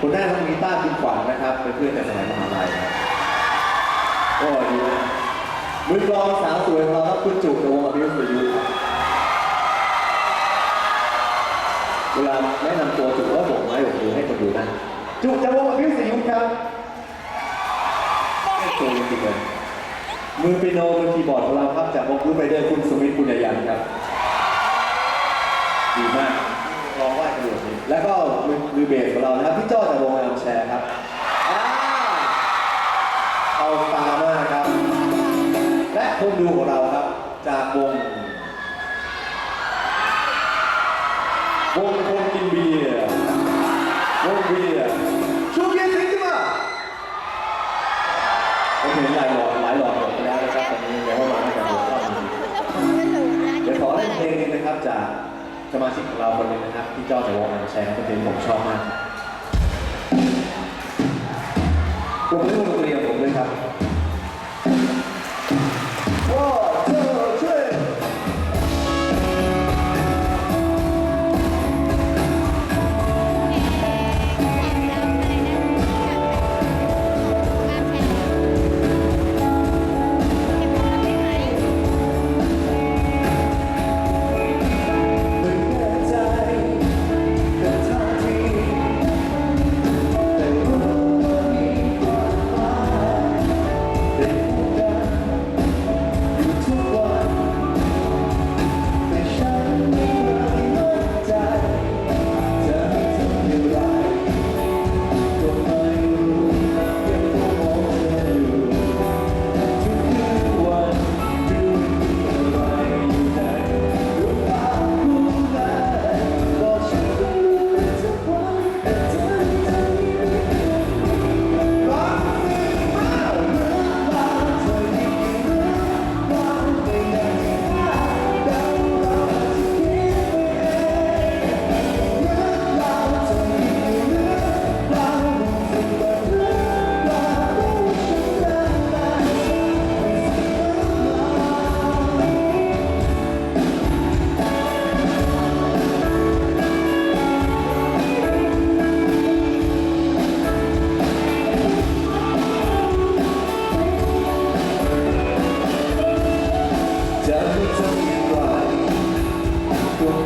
คนแรกน้องมีต้าคุณขวัญนะครับเป็นเพื่อนแต่สมัยมหาลัยครับก็ดีนะมือกลองสาวสวยของเราครับคุณจุกในวงอภิรุษยุทธ์ครับเวลาแนะนำตัวจุกก็บอกไม้บอกมือให้คนดูนะจุกจากวงอภิรุษยุทธ์ครับให้ตัวจริงเลยมือเปียโนมือคีย์บอร์ดของเราครับจากวงรูไปเดอร์คุณสมิธิ์ปุญญายันครับดีมาก ร้องว่าดกระโดดนี้แล้วก็มือมือเบสของเรานะครับพี่จ้อจากวงแอมแชร์ครับอ่าเอาตามากครับ และคนดูของเราครับจากวงวงคนกินเบียร์วงเบียร์ชูเกียร์สิงห์มาผมเห็นหลายหลอดหลายหลอดหมดไปแล้วนะครับตอนนี้เดี๋ยวว่ามาให้กันดูรอบนี้เดี๋ยวขอเล่นเพลงนี้นะครับจาก มาชิกของเราคนหนึงนะครับพี่จ้อจากวงอันแชร์เป็นเพลงผมชอบมากผมเล่น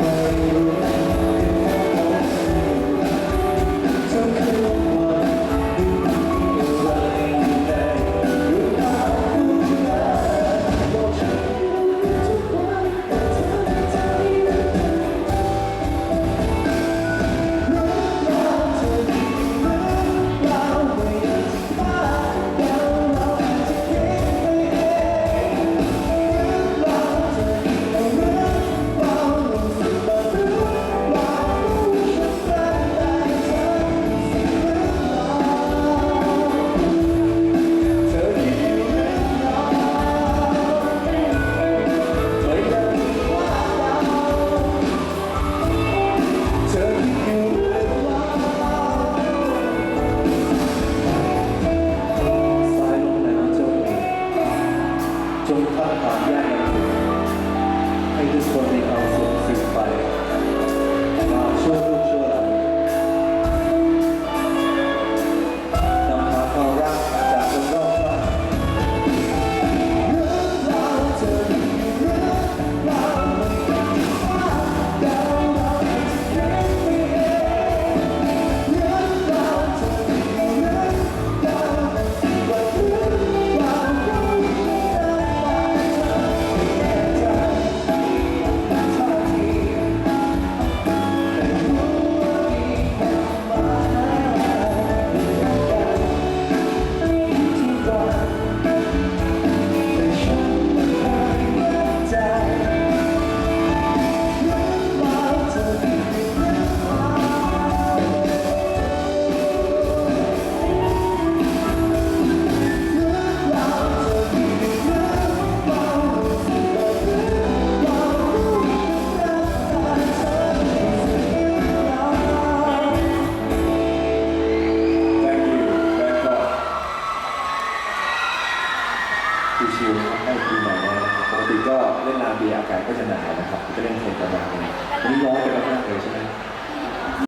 ก็ ชิวๆให้ปีใหม่นะปกติก็เล่นลานเบียร์อากาศก็จะหนาวนะครับก็จะเล่นเพลงประมาณนี้วันนี้ร้อนไปมาก